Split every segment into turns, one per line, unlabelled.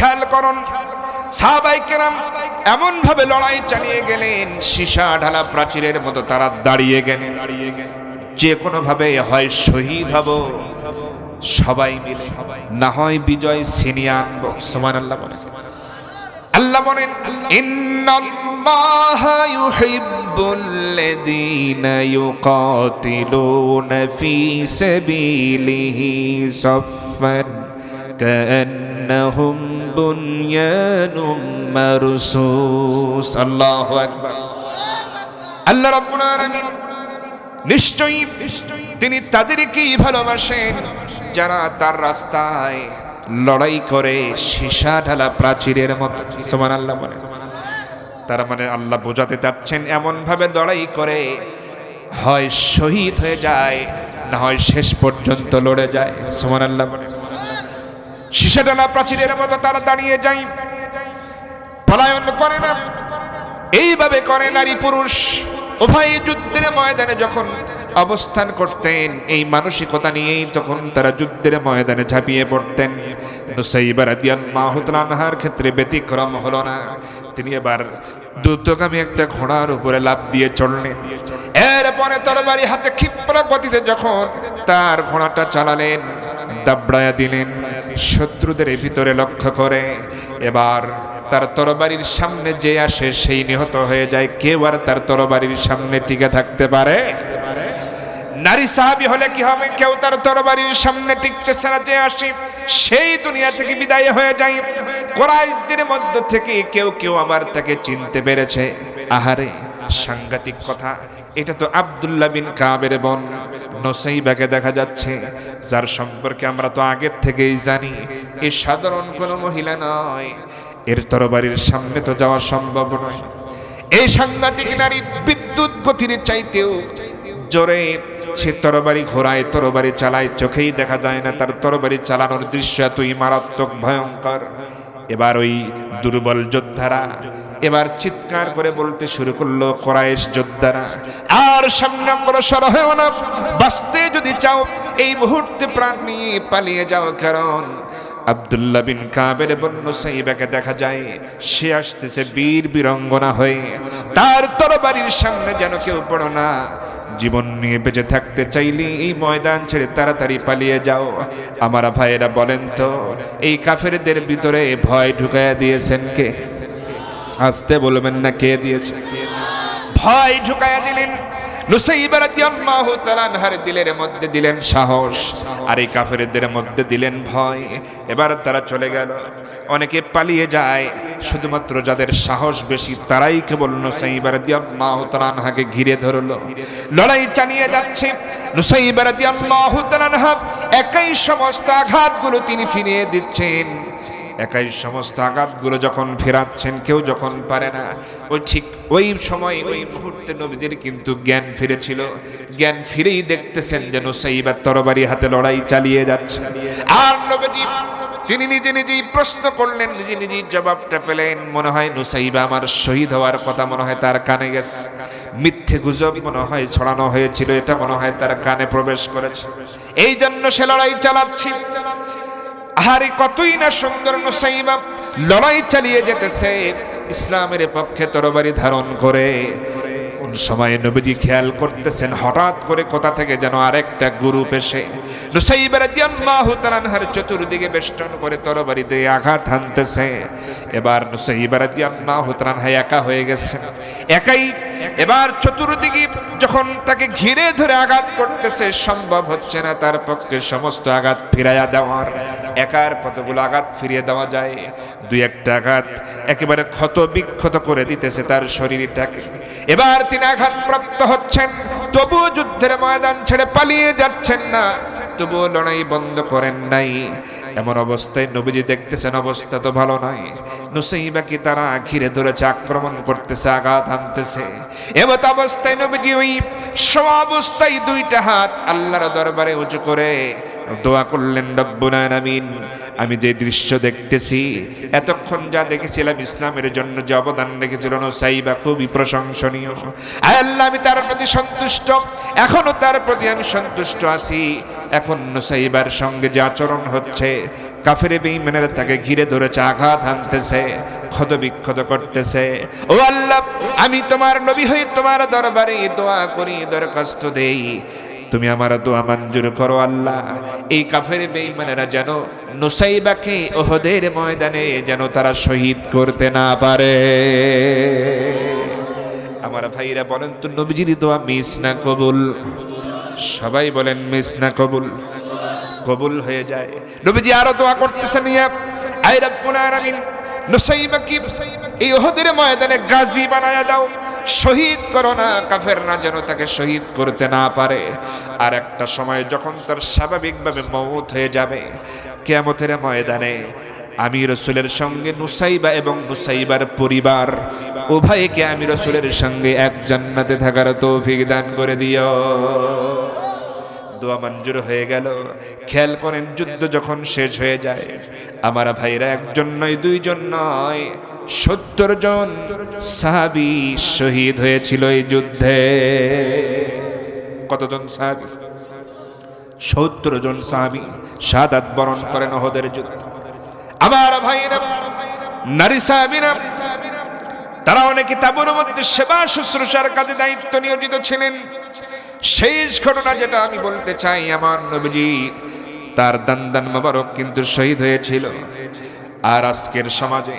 খেয়াল করুন। সাহাবাই কেরাম এমন ভাবে লড়াই চালিয়ে গেলেন, সীসা ঢালা প্রাচীরের মতো তারা দাঁড়িয়ে গেলেন। যে কোনো ভাবে হয় শহীদ হব। সবাই মিলে না হয় বিজয় ছিনিয়ে আনব। সমান আল্লাহ আল্লাহ বলেন, ইন্নাল্লাহা ইউহিব্বুল্লাযীনা ইউকাতিলুনা ফী সাবিলিহি সাফফান আলামিন নিশ্চয়ই তিনি তাদেরকেই ভালোবাসেন, যারা তার রাস্তায় লড়াই করে সীসা ঢালা প্রাচীরের মতো। সমান আল্লাহ বলে। তার মানে আল্লাহ বোঝাতে চাচ্ছেন এমন ভাবে লড়াই করে হয় শহীদ হয়ে যায়, না হয় শেষ পর্যন্ত লড়ে যায়। সমান আল্লাহ বলে। ঢালা প্রাচীরের মতো তারা দাঁড়িয়ে যায়। পলায়ন করে না। এইভাবে করে নারী পুরুষ। উভয় যুদ্ধের ময়দানে যখন অবস্থান করতেন, এই মানসিকতা নিয়েই তখন তারা যুদ্ধের ময়দানে ঝাঁপিয়ে পড়তেন। আনহার ক্ষেত্রে ব্যতিক্রম হলো না। তিনি এবার দ্রুতগামী একটা ঘোড়ার উপরে লাফ দিয়ে চললেন এরপরে তরবারি হাতে ক্ষিপ্র গতিতে যখন তার ঘোড়াটা চালালেন দাবড়ায়া দিলেন। শত্রুদের ভিতরে লক্ষ্য করে। এবার তার তরবারির সামনে যে আসে, সেই নিহত হয়ে যায়। কেউ আর তার তরবারির সামনে টিকে থাকতে পারে? নারী সাহাবি হলে কি হবে? কেউ তার তরবারির সামনে টিকতেছে না যে আসে, সেই দুনিয়া থেকে বিদায় হয়ে যায়। কোরআদের মধ্য থেকে কেউ কেউ আবার তাকে চিনতে পেরেছে। আহারে সাংঘাতিক কথা। এটা তো আব্দুল্লাহ বিন কাবের বোন। নসাইবাকে দেখা যাচ্ছে, যার সম্পর্কে আমরা তো আগের থেকেই জানি, এ সাধারণ কোনো মহিলা নয়। এর তরবারির সামনে তো যাওয়া সম্ভব নয়। এই সাংঘাতিক নারী বিদ্যুৎ গতির চাইতেও জোরে, সে তরবারি ঘোরায় তরবারি চালায়, চোখেই দেখা যায় না তার তরবারি চালানোর দৃশ্য এতই মারাত্মক, ভয়ঙ্কর। এবার ওই দুর্বল যোদ্ধারা এবার চিৎকার করে বলতে শুরু করল কোরাইশ যোদ্ধারা। আর সামনে অগ্রসর হয়েও না। বাঁচতে যদি চাও, এই মুহূর্তে প্রাণ নিয়ে পালিয়ে যাও। কারণ আব্দুল্লাহ বিন কাবের বন্য সাইবাকে দেখা যায়, সে আসতেছে বীর বীরঙ্গনা হয়ে। তার তরবারির সামনে যেন কেউ পড়ো না। জীবন নিয়ে বেঁচে থাকতে চাইলে এই ময়দান ছেড়ে তাড়াতাড়ি পালিয়ে যাও। আমার ভাইয়েরা বলেন তো, এই কাফেরদের ভিতরে ভয় ঢুকাইয়া দিয়েছেন কে? আসতে বলবেন না, কে দিয়েছে? ভয় ঢুকাইয়া দিলেন। দিলের মধ্যে দিলেন সাহস, আর এই কাফেরদের মধ্যে দিলেন ভয়। এবার তারা চলে গেল। অনেকে পালিয়ে যায়, শুধুমাত্র যাদের সাহস বেশি তারাই কেবল নুসাইবার দিয়াকে ঘিরে ধরলো। লড়াই চালিয়ে যাচ্ছে। নুসাইবার দিয়াল্লাহ একাই সমস্ত আঘাতগুলো তিনি ফিরিয়ে দিচ্ছেন। একাই সমস্ত আঘাতগুলো যখন ফেরাচ্ছেন, কেউ যখন পারে না ওই ঠিক ওই সময়, ওই মুহূর্তে নবীজির কিন্তু জ্ঞান ফিরেছিল। জ্ঞান ফিরেই দেখতেছেন যেন সেইবার তরবারি হাতে লড়াই চালিয়ে যাচ্ছে। আর নবীজি, তিনি নিজে নিজেই প্রশ্ন করলেন, নিজে নিজেই জবাবটা পেলেন। মনে হয় নুসাইবা আমার শহীদ হওয়ার কথা মনে হয় তার কানে গেছে। মিথ্যে গুজব মনে হয় ছড়ানো হয়েছিল, এটা মনে হয় তার কানে প্রবেশ করেছে। এই জন্য সে লড়াই চালাচ্ছি। আহারে কতই না সুন্দর নুসাইবা লড়াই চালিয়ে যেতেছে। ইসলামের পক্ষে তরবারি ধারণ করে। কোন সময় নবীজি খেয়াল করতেছেন, হঠাৎ করে কোথা থেকে যেন আরেকটা গ্রুপ এসে নুসাইবা রাদিয়াল্লাহু তাআলার চতুর্দিকে বেষ্টন করে তরবারি দিয়ে আঘাত হানতেছে। এবার নুসাইবা রাদিয়াল্লাহু তাআলা একা হয়ে গেছেন একাই এবার চতুর্দিকে যখন তাকে ঘিরে ধরে আঘাত করতেছে, সম্ভব হচ্ছে না তার পক্ষে সমস্ত আঘাত ফিরাইয়া দেওয়ার। একার কতগুলো আঘাত ফিরিয়ে দেওয়া যায়? দুই একটা আঘাত একেবারে ক্ষত বিক্ষত করে দিতেছে তার শরীরটাকে। এবার তিনি আঘাতপ্রাপ্ত হচ্ছেন, তবুও যুদ্ধের ময়দান ছেড়ে পালিয়ে যাচ্ছেন না। তবুও লড়াই বন্ধ করেন নাই। এমন অবস্থায় নবীজি দেখতেছেন, অবস্থা তো ভালো নয়। নুসাইবাকে তারা ঘিরে ধরেছে আক্রমণ করতেছে, আঘাত আনতেছে এমত অবস্থায় নবীজি ওই সব অবস্থায় দুইটা হাত আল্লাহর দরবারে উঁচু করে দোয়া করলেন, রব্বুল আলামিন, আমি যে দৃশ্য দেখতেছি, এতক্ষণ যা দেখেছিলাম ইসলামের জন্য যে অবদান রেখেছিল সাইবা খুবই প্রশংসনীয়। আল্লাহ, আমি তার প্রতি সন্তুষ্ট, এখনও তার প্রতি আমি সন্তুষ্ট আছি। এখন নুসাইবার সঙ্গে যে আচরণ হচ্ছে, কাফের বেঈমানের তাকে ঘিরে ধরেছে, আঘাত হানতেছে, ক্ষতবিক্ষত করতেছে। ও আল্লাহ, আমি তোমার নবী হয়ে তোমার দরবারে দোয়া করি, দরখাস্ত দেই। তুমি আমার দোয়া মঞ্জুর করো আল্লাহ। এই কাফের বেঈমানেরা যেন নুসাইবাকে ওহদের ময়দানে যেন তারা শহীদ করতে না পারে। আমার ভাইরা, বলেন তো, নবীজির দোয়া মিস না কবুল? সবাই বলেন, মিস না কবুল। কবুল হয়ে যায়। নবীজি আরও দোয়া করতেছেন, ইয়া আই রাব্বুল আলামিন নুসাইবাকি এই ওহদের ময়দানে গাজী বানায়া দাও। শহীদ করো না কাফের না যেন তাকে শহীদ করতে না পারে। আর একটা সময় যখন তার স্বাভাবিকভাবে মৌত হয়ে যাবে, কেয়ামতের ময়দানে আমি রসুলের সঙ্গে নুসাইবা এবং নুসাইবার পরিবার। উভয়কে আমি রসুলের সঙ্গে এক জান্নাতে থাকার তৌফিক দান করে দিও। দোয়া মঞ্জুর হয়ে গেল। খেয়াল করেন, যুদ্ধ যখন শেষ হয়ে যায়, আমার ভাইরা একজন নয়, দুইজন নয়, সত্তর জন সাহাবি শহীদ হয়েছিল এই যুদ্ধে। কতজন সাহাবি? সত্তর জন সাহাবি সাদাত বরণ করেন ওহদের যুদ্ধ। আমার ভাইরা নারী সাহাবিরা, তারা অনেকে তাবুর মধ্যে সেবা শুশ্রূষার কাজে দায়িত্ব নিয়োজিত ছিলেন। শেষ ঘটনা যেটা আমি বলতে চাই, আমার নবীজি তার দান্দান মোবারক কিন্তু শহীদ হয়েছিল। আর আজকের সমাজে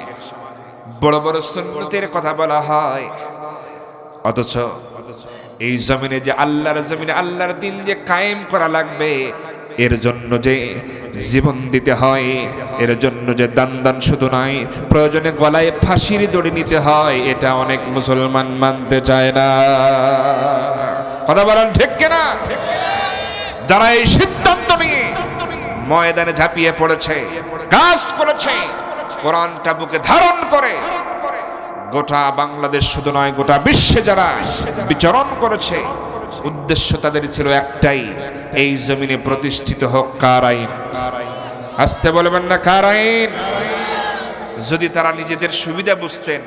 বড় বড় সুন্নতের কথা বলা হয়। অথচ এই জমিনে যে আল্লাহর জমিনে আল্লাহর দিন যে কায়েম করা লাগবে এর জন্য যে জীবন দিতে হয়, এর জন্য যে দান দান শুধু নয় প্রয়োজনে গলায় ফাঁসির দড়ি নিতে হয়, এটা অনেক মুসলমান মানতে চায় না। কথা বলেন ঠিক কিনা? যারা এই সিদ্ধান্ত নিয়ে ময়দানে ঝাঁপিয়ে পড়েছে, কাজ করেছে, কোরআনটা বুকে ধারণ করে, গোটা বাংলাদেশ শুধু নয়, গোটা বিশ্বে যারা বিচরণ করেছে উদ্দেশ্য তাদের ছিল একটাই, এই জমিনে প্রতিষ্ঠিত হোক কার আইন আসতে বলবেন না কার আইন যদি তারা নিজেদের সুবিধা বুঝতেন